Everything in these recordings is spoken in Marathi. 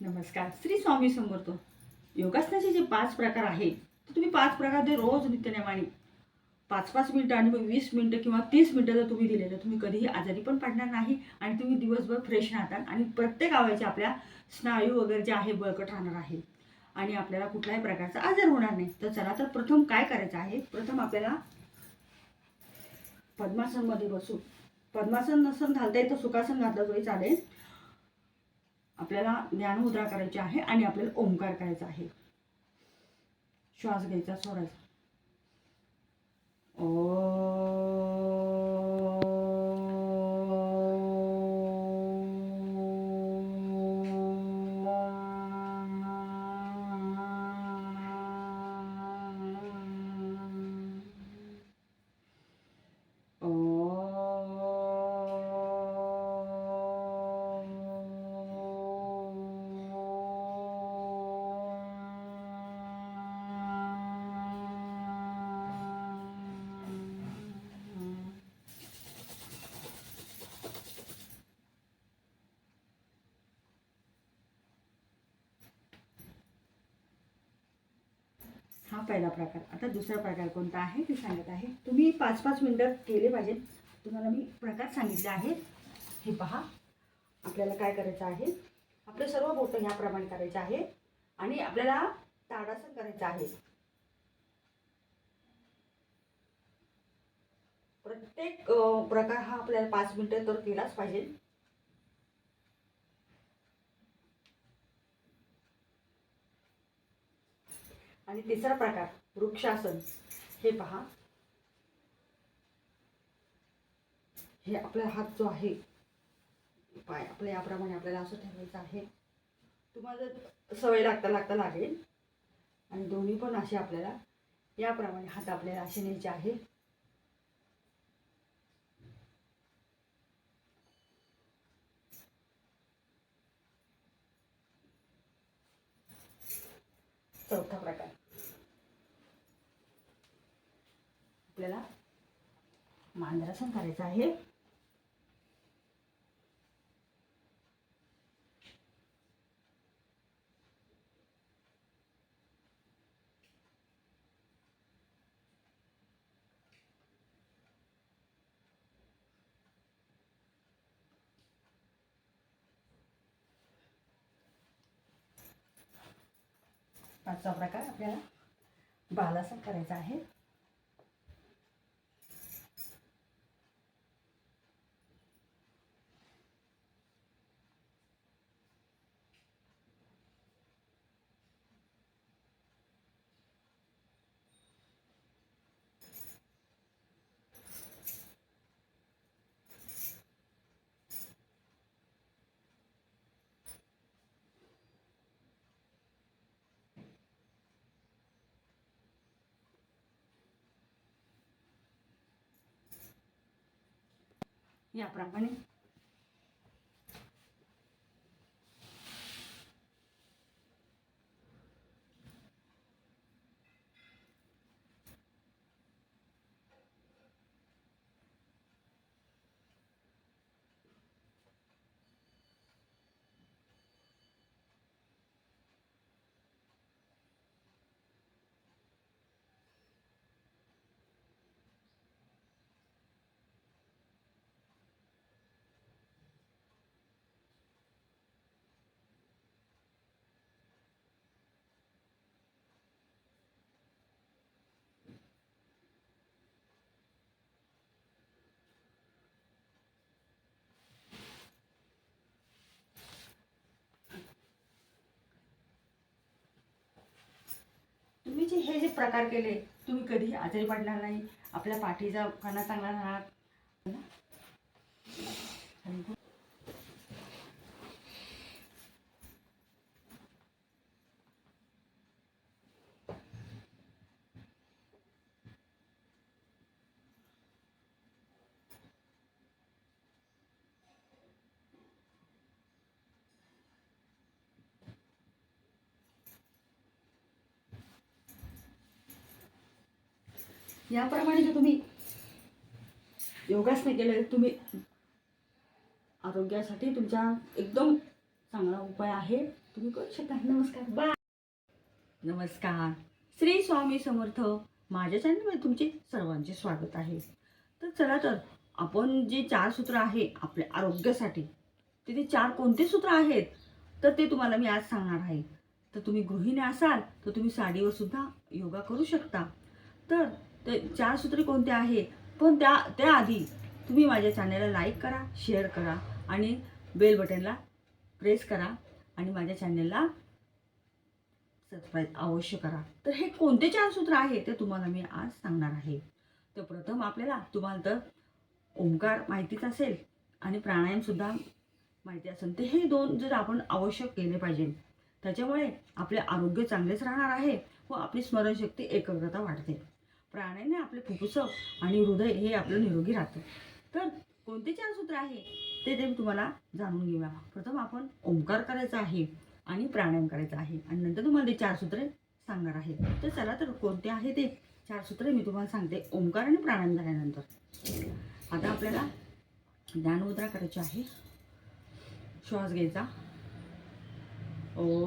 नमस्कार. श्री स्वामी समर्थ. योगासनाचे जे पाच प्रकार आहेत ते तुम्ही पाच प्रकार ते रोज नित्यनेमाने. पाच पाच मिनटं आणि मग वीस मिनटं किंवा तीस मिनटं जर तुम्ही दिले तर तुम्ही कधीही आजारी पण पडणार नाही आणि तुम्ही दिवसभर फ्रेश राहतात आणि प्रत्येक आवाचे आपल्या स्नायू वगैरे जे आहे बळकट राहणार आहे. आणि आपल्याला कुठल्याही प्रकारचा आजार होणार नाही. तर चला तर प्रथम काय करायचं आहे? प्रथम आपल्याला पद्मासनमध्ये बसू. पद्मासन नसन घालता येतं सुखासन घातलं तरी चालेल. आपल्याला ज्ञान मुद्रा करायची आहे आणि आपल्याला ओंकार करायचा आहे. श्वास घ्यायचा सोडायचा. ओ. पहिला प्रकार. आता दुसरा प्रकार कोणता आहे ते सांगत आहे. तुम्ही पाच पाच मिनटं केले पाहिजे. तुम्हाला मी प्रकार सांगितले आहेत. हे पहा. आपल्याला काय करायचं आहे? आपले सर्व बोटं ह्याप्रमाणे करायचे आहे. आणि आपल्याला ताडासन करायचं आहे. प्रत्येक प्रकार हा आपल्याला पाच मिनटं तर केलाच पाहिजे. आणि तिसरा प्रकार वृक्षासन. हे पहा. हे आपला हात जो आहे पाय आपल्या याप्रमाणे आपल्याला असं ठेवायचं आहे. तुम्हाला जर सवय लागता लागता लागेल. आणि दोन्ही पण असे आपल्याला याप्रमाणे हात आपल्याला असे न्यायचे आहे. चौथा प्रकार. आपल्याला मांजरासन करायचं आहे. पाचवा प्रकार आपल्याला बालासन करायचा आहे. याप्रमाणे तुम्ही जे हे जे प्रकार केले तुम्ही कधीही आजारी पडणार नाही. आपल्या पाठीचा कणा चांगला राहणार है ना? आणि याप्रमाणे जर तुम्ही योगासने केले तुम्ही आरोग्यासाठी तुमच्या एकदम चांगला उपाय आहे. तुम्ही करू शकता. नमस्कार. बाय नमस्कार. श्री स्वामी समर्थ माझ्या चॅनलमध्ये तुमचे सर्वांचे स्वागत आहे. तर चला तर आपण जे चार सूत्र आहे आपल्या आरोग्यासाठी तिथे चार कोणते सूत्र आहेत? तर ते तुम्हाला मी आज सांगणार आहे. तर तुम्ही गृहिणी असाल तर तुम्ही साडीवर सुद्धा योगा करू शकता. तर ते चार सूत्रे कोणते आहे? पण त्या त्याआधी तुम्ही माझ्या चॅनलला लाईक करा शेअर करा आणि बेल बटनला प्रेस करा आणि माझ्या चॅनलला सबस्क्राईब अवश्य करा. तर हे कोणते चार सूत्र आहे ते तुम्हाला मी आज सांगणार आहे. तर प्रथम आपल्याला तुम्हाला तर ओंकार माहितीच असेल आणि प्राणायामसुद्धा माहिती असेल. तर हे दोन जर आपण आवश्यक केले पाहिजे त्याच्यामुळे आपले आरोग्य चांगलेच राहणार आहे व आपली स्मरणशक्ती एकाग्रता वाढते. प्राण्याने आपले फुफ्फुसं आणि हृदय हे आपलं निरोगी राहतं. तर कोणते चार सूत्र आहे? ते ते मी तुम्हाला जाणून घेऊया. प्रथम आपण ओंकार करायचा आहे आणि प्राणायाम करायचा आहे. आणि नंतर तुम्हाला ते चार सूत्रे सांगणार आहे. तर चला तर कोणते आहे ते? चार सूत्रे मी तुम्हाला सांगते. ओंकार आणि प्राणायाम झाल्यानंतर. आता आपल्याला ज्ञानमुद्रा करायची आहे. श्वास घ्यायचा. ओ.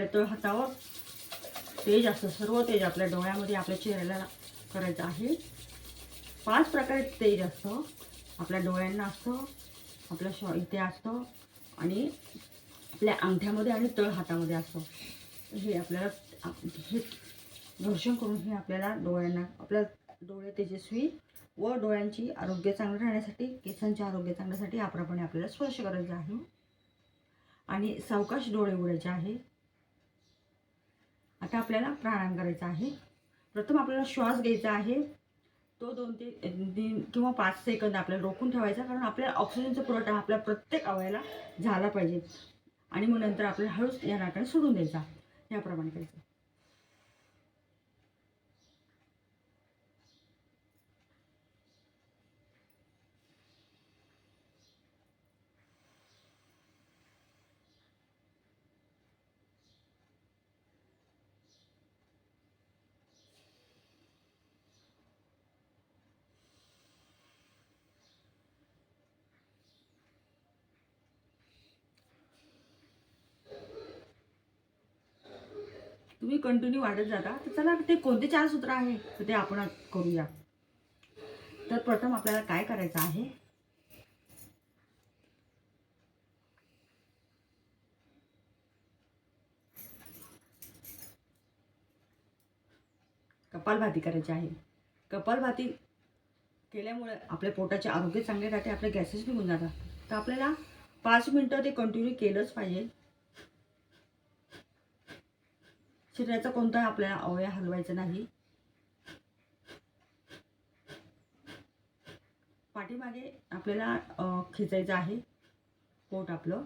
आपल्या तळ हातावर तेज असतं सर्व तेज आपल्या डोळ्यामध्ये आपल्या चेहऱ्याला करायचं आहे. पाच प्रकारे तेज असतं. आपल्या डोळ्यांना असतं आपल्या शॉ इथे असतं आणि आपल्या अंगठ्यामध्ये आणि तळ हातामध्ये असतं. हे आपल्याला हे घर्षण करून हे आपल्याला डोळ्यांना आपल्या डोळे तेजस्वी व डोळ्यांची आरोग्य चांगलं राहण्यासाठी केसांचे आरोग्य चांगल्यासाठी याप्रमाणे आपल्याला स्पर्श करायचा आहे. आणि सावकाश डोळे उघडायचे आहे. आता आपल्याला प्राणायाम करायचा आहे. प्रथम आपल्याला श्वास घ्यायचा आहे. तो दोन ते तीन किंवा पाच सेकंद आपल्याला रोखून ठेवायचा कारण आपल्याला ऑक्सिजनचा पुरवठा आपल्या प्रत्येक अवयाला झाला पाहिजे. आणि मग नंतर आपल्याला हळूच या नाकाने सोडून द्यायचा. याप्रमाणे करायचं. तुम्ही कंटिन्यू वाढत जाता तर चला ते कोणते चार सूत्र आहे? तर ते आपण करूया. तर प्रथम आपल्याला काय करायचं आहे? कपालभाती करायची आहे. कपालभाती केल्यामुळे आपल्या पोटाचे आरोग्य चांगले राहते आपले गॅसेस निघून जातात. तर आपल्याला पाच मिनटं ते कंटिन्यू केलंच पाहिजे. शरीराचा कोणता आपल्याला अवयव हलवायचा नाही. पाठीमागे आपल्याला खेचायचं आहे. पोट आपलं.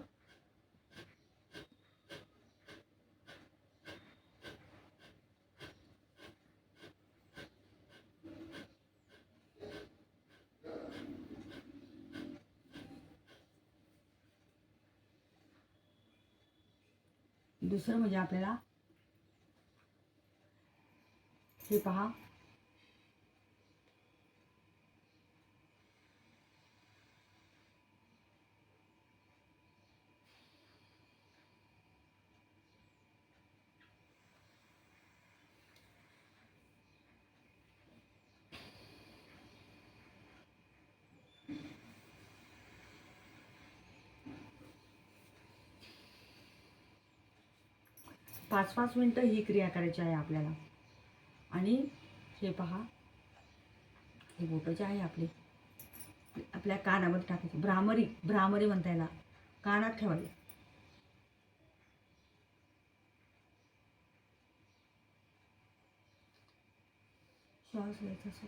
दुसरं म्हणजे आपल्याला हे पहा. पाच पाच मिनटं ही क्रिया करायची आहे आपल्याला. आणि हे पहा. हे बोटं जे आहे आपले आपल्या कानामध्ये टाकायचे. भ्रामरी भ्रामरी म्हणता येणार कानात ठेवायचे. श्वास घ्यायचा सर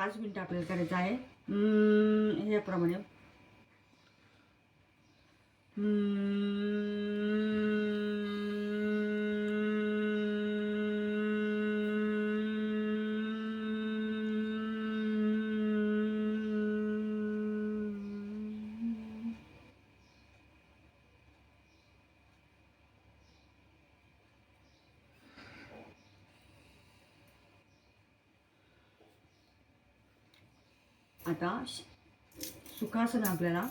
पाच मिनटं आपल्याला करायचं आहे. ह्याप्रमाणे आता श- सुखासन आपल्याला